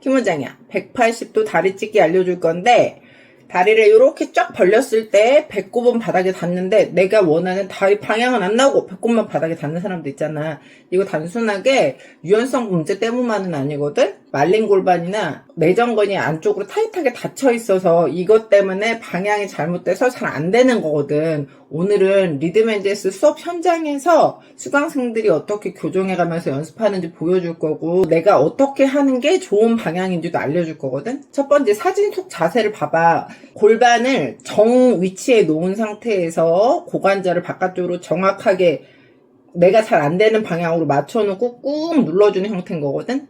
김원장이야. 180도 다리 찢기 알려줄 건데, 다리를 이렇게 쫙 벌렸을 때 배꼽은 바닥에 닿는데 내가 원하는 다리 방향은 안 나오고 배꼽만 바닥에 닿는 사람도 있잖아. 이거 단순하게 유연성 문제 때문만은 아니거든? 말린 골반이나 내전근이 안쪽으로 타이트하게 닫혀 있어서 이것 때문에 방향이 잘못돼서 잘 안 되는 거거든. 오늘은 리드맨제스 수업 현장에서 수강생들이 어떻게 교정해 가면서 연습하는지 보여줄 거고 내가 어떻게 하는 게 좋은 방향인지도 알려줄 거거든. 첫 번째 사진 속 자세를 봐봐. 골반을 정 위치에 놓은 상태에서 고관절을 바깥쪽으로 정확하게 내가 잘 안 되는 방향으로 맞춰놓고 꾹 눌러주는 형태인 거거든.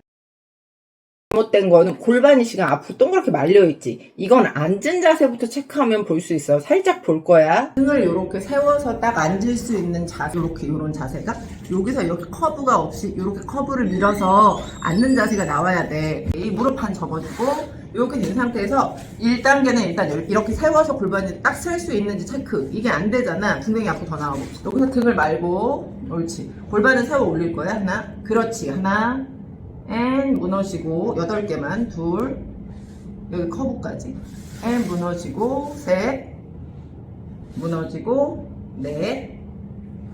잘못된 거는 골반이 지금 앞으로 동그랗게 말려있지. 이건 앉은 자세부터 체크하면 볼 수 있어. 살짝 볼 거야. 등을 이렇게 세워서 딱 앉을 수 있는 자세, 이렇게 이런 자세가 여기서 이렇게 커브가 없이 이렇게 커브를 밀어서 앉는 자세가 나와야 돼. 이 무릎 한 접어주고 이렇게 된 상태에서 1단계는 일단 이렇게 세워서 골반이 딱 설 수 있는지 체크. 이게 안 되잖아. 분명히 앞으로 더 나와봅시다. 여기서 등을 말고 옳지. 골반은 세워 올릴 거야. 하나. 그렇지. 하나. 앤 무너지고 여덟 개만 둘 여기 커브까지. 앤 무너지고 셋 무너지고 넷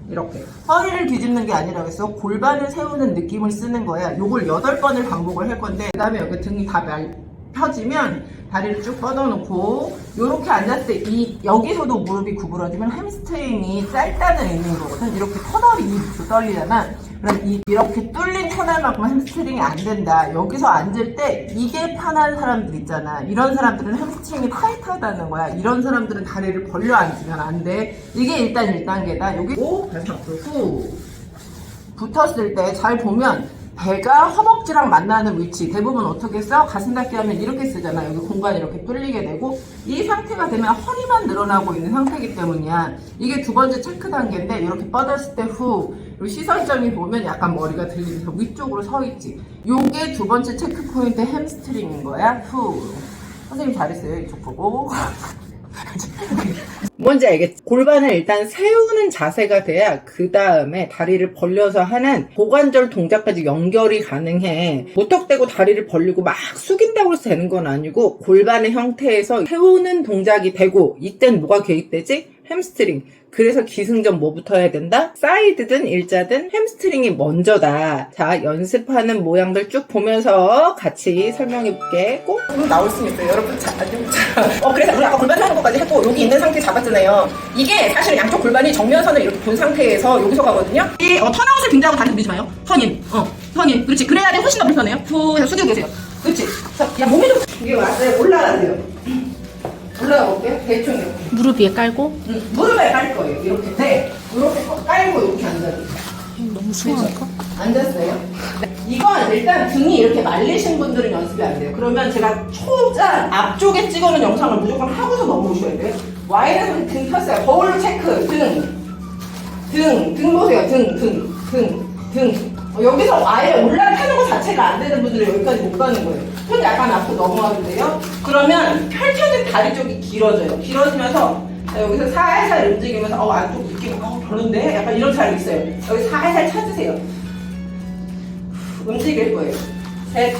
이렇게. 허리를 뒤집는 게 아니라 그래서 골반을 세우는 느낌을 쓰는 거야. 요걸 여덟 번을 반복을 할 건데 그 다음에 여기 등이 다 말, 펴지면 다리를 쭉 뻗어놓고 이렇게 앉았을 때 이 여기서도 무릎이 구부러지면 햄스트링이 짤단에 있는 거거든. 이렇게 터널이 이 떨리잖아 그럼 이, 이렇게 뚫린 터널만큼 햄스트링이 안 된다. 여기서 앉을 때 이게 편한 사람들 있잖아. 이런 사람들은 햄스트링이 타이트하다는 거야. 이런 사람들은 다리를 벌려 앉으면 안 돼. 이게 일단 1단계다. 여기 오 앞으로 후. 붙었을 때 잘 보면 배가 허벅지랑 만나는 위치 대부분 어떻게 써? 가슴 닫기 하면 이렇게 쓰잖아. 여기 공간이 이렇게 뚫리게 되고 이 상태가 되면 허리만 늘어나고 있는 상태이기 때문이야. 이게 두 번째 체크 단계인데 이렇게 뻗었을 때후 시선점이 보면 약간 머리가 들리면서 위쪽으로 서 있지. 요게 두 번째 체크 포인트 햄스트링인 거야. 후. 선생님 잘했어요. 이쪽 보고 뭔지 알겠지? 골반을 일단 세우는 자세가 돼야 그 다음에 다리를 벌려서 하는 고관절 동작까지 연결이 가능해. 무턱대고 다리를 벌리고 막 숙인다고 해서 되는 건 아니고 골반의 형태에서 세우는 동작이 되고 이땐 뭐가 개입되지? 햄스트링. 그래서 기승전 뭐부터 해야 된다? 사이드든 일자든 햄스트링이 먼저다. 자, 연습하는 모양들 쭉 보면서 같이 설명해 볼게. 꼭 나올 수 있어요. 여러분, 자, 자. 어, 그래서 우리 아까 골반 세우는 것까지 했고, 여기 있는 상태 잡았잖아요. 이게 사실 양쪽 골반이 정면선을 이렇게 본 상태에서 여기서 가거든요. 이 어, 턴아웃을 빙자하고 다리 밀지 마요. 선임. 어, 선임. 그렇지. 그래야 돼. 훨씬 더 불편해요. 후 해서 숙이고 계세요. 그렇지. 자, 야, 몸이 좀, 이게 왔어요. 올라가야 돼요. 올라가 볼게요. 대충 이렇게. 무릎 위에 깔고 응, 무릎에 깔 거예요. 이렇게. 네. 이렇게 깔고 이렇게 앉아요. 너무 수영할까? 앉았어요. 네. 이건 일단 등이 이렇게 말리신 분들은 연습이 안 돼요. 그러면 제가 초장 앞쪽에 찍어놓은 영상을 무조건 하고서 넘어오셔야 돼요. Y는 등 폈어요. 거울로 체크. 등. 등. 등 보세요. 등. 등. 등. 등. 어, 여기서 아예 올라타는 것 자체가 안 되는 분들은 여기까지 못 가는 거예요. 손 약간 앞으로 넘어가도 돼요. 그러면 펼쳐진 다리 쪽이 길어져요. 길어지면서 자, 여기서 살살 움직이면서 어 안쪽 느낌 어 별론데 약간 이런 자리 있어요. 여기 살살 찾으세요. 움직일 거예요. 셋,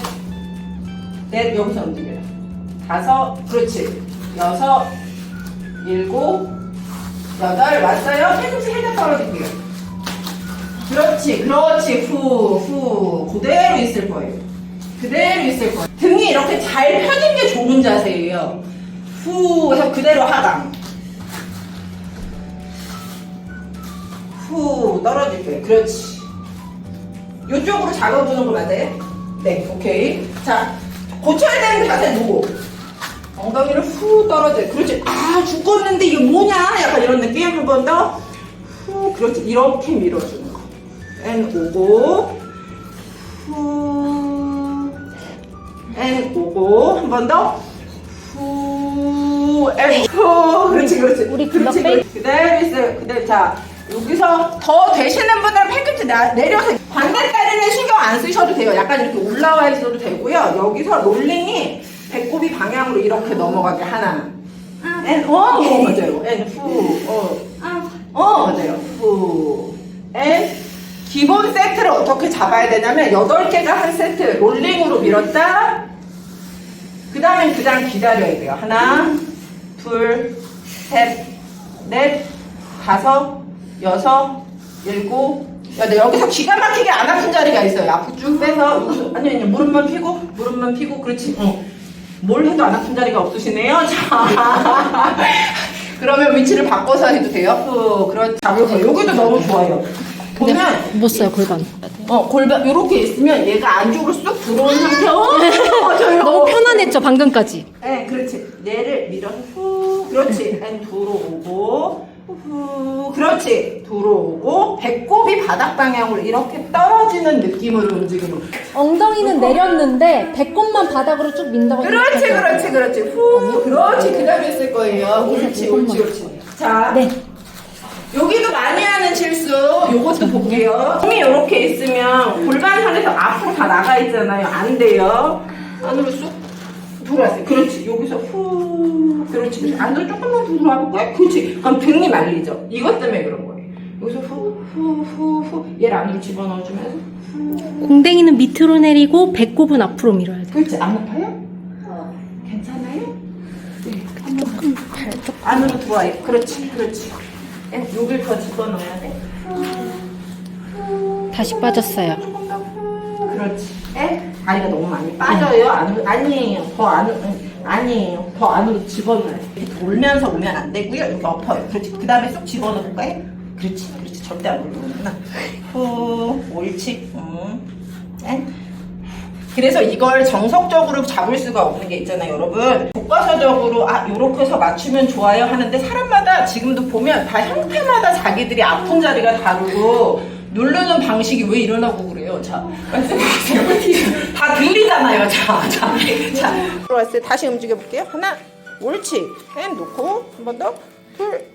넷 여기서 움직여요. 다섯, 그렇지. 여섯, 일곱, 여덟 왔어요. 팔꿈치 살짝 떨어질게요. 그렇지, 그렇지. 후, 후. 그대로 있을 거예요. 그대로 있을 거예요. 등이 이렇게 잘 펴진 게 좋은 자세예요. 후 해서 그대로 하강. 후 떨어질게요. 그렇지. 이쪽으로 잡아보는 거 맞아요? 네, 오케이. 자, 고쳐야 되는 자세 누구? 엉덩이를 후 떨어져요. 그렇지. 아, 죽겠는데 이게 뭐냐? 약간 이런 느낌. 한 번 더. 후, 그렇지. 이렇게 밀어주는 거. 앤 오고. 후. 앤 오고. 한 번 더. 후. 앤 후. 그렇지, 그렇지. 우리 그렇지. 그대로 있어요. 그대로. 자, 여기서 더 되시는 분들은 팔꿈치 나- 내려서 반대다리는 신경 안 쓰셔도 돼요. 약간 이렇게 올라와 있어도 되고요. 여기서 롤링이 배꼽이 방향으로 이렇게 넘어가게 하나. 앤, 어, 어, 맞아요. 앤, 후, 어. 어, 맞아요. 후. 앤, 기본 세트를 어떻게 잡아야 되냐면, 8개가 한 세트. 롤링으로 밀었다. 그 다음에 그냥 기다려야 돼요. 하나, 둘, 셋, 넷, 다섯, 여섯, 일곱. 야, 너 여기서 기가 막히게 안 아픈 자리가 있어요. 앞으로 쭉 빼서 아니 아니 무릎만 펴고 무릎만 펴고 그렇지. 응. 뭘 해도 안 아픈 자리가 없으시네요. 자, 그러면 위치를 바꿔서 해도 돼요. 후, 그렇지. 잡으세요. 여기도 너무 좋아요. 보면 못 써요 골반. 어 골반 이렇게 있으면 얘가 안쪽으로 쑥 들어온 상태. 어, 맞아요. 너무 편안했죠 방금까지. 네, 그렇지. 얘를 밀어서 후, 그렇지. 앤 들어오고, 후, 그렇지. 들어오고, 배꼽이 바닥 방향으로 이렇게 떨어지는 느낌으로 움직이는. 엉덩이는 내렸는데 배꼽만 바닥으로 쭉 민다고 그렇지, 생각하세요. 그렇지, 그렇지. 후, 그렇지. 그대로 했을 거예요. 옳지, 옳지, 옳지. 자, 네. 여기도 많이 하는 실수. 요것도 볼게요. 공이 이렇게 있으면 골반 선에서 앞으로 다 나가 있잖아요. 안 돼요. 안으로 쑥 들어왔어요. 그렇지. 여기서 후. 그렇지. 그렇지. 안으로 조금만 더 들어와볼까요? 그렇지. 그럼 등이 말리죠. 이것 때문에 그런 거예요. 여기서 후, 후, 후, 후. 얘를 안으로 집어넣어주면서 후. 공댕이는 밑으로 내리고 배꼽은 앞으로 밀어야 돼. 그렇지. 안 아파요? 괜찮아요? 네. 조금. 안으로 들어와요. 그렇지. 그렇지. 예, 여길 더 집어넣어야 돼. 다시 빠졌어요. 그렇지. 에? 다리가 너무 많이 빠져요. 안으로, 아니에요. 더 안으로, 아니, 아니에요. 더 안으로 집어넣어요. 이렇게 돌면서 오면 안 되고요. 이렇게 엎어요. 그렇지. 그 다음에 쏙 집어넣을까요? 그렇지. 그렇지. 절대 안 올라오구나. 후, 옳지. 음. 에? 그래서 이걸 정석적으로 잡을 수가 없는 게 있잖아요, 여러분. 교과서적으로 아 요렇게 해서 맞추면 좋아요 하는데 사람마다 지금도 보면 다 형태마다 자기들이 아픈 자리가 다르고 누르는 방식이 왜 이러나고 그래요. 자, 말씀해보세요. 다 들리잖아요. 자, 자, 자. 들어왔어요. 다시 움직여 볼게요. 하나, 옳지. 앤 놓고 한 번 더, 둘,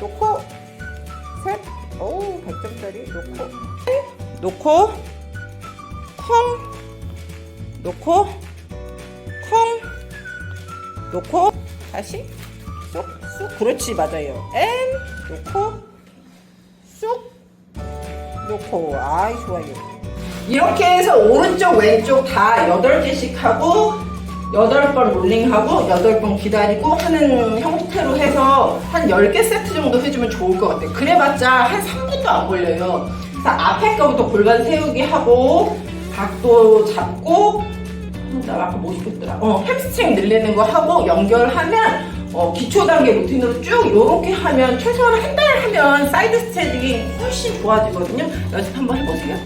놓고, 셋, 오, 100점짜리 놓고, 앤, 놓고, 콩. 놓고 콩 놓고 다시 쏙쑥 그렇지 맞아요. 앤 놓고 쑥 놓고. 아이 좋아요. 이렇게 해서 오른쪽 왼쪽 다 8개씩 하고 8번 롤링하고 8번 기다리고 하는 형태로 해서 한 10개 세트 정도 해주면 좋을 것 같아요. 그래봤자 한 3분도 안 걸려요. 앞에 거부터 골반 세우기 하고 각도 잡고 나 아까 뭐 시켰더라? 어, 햄스트링 늘리는 거 하고 연결하면 어, 기초 단계 루틴으로 쭉 이렇게 하면 최소한 한 달 하면 사이드 스트레칭이 훨씬 좋아지거든요. 연습 한번 해보세요.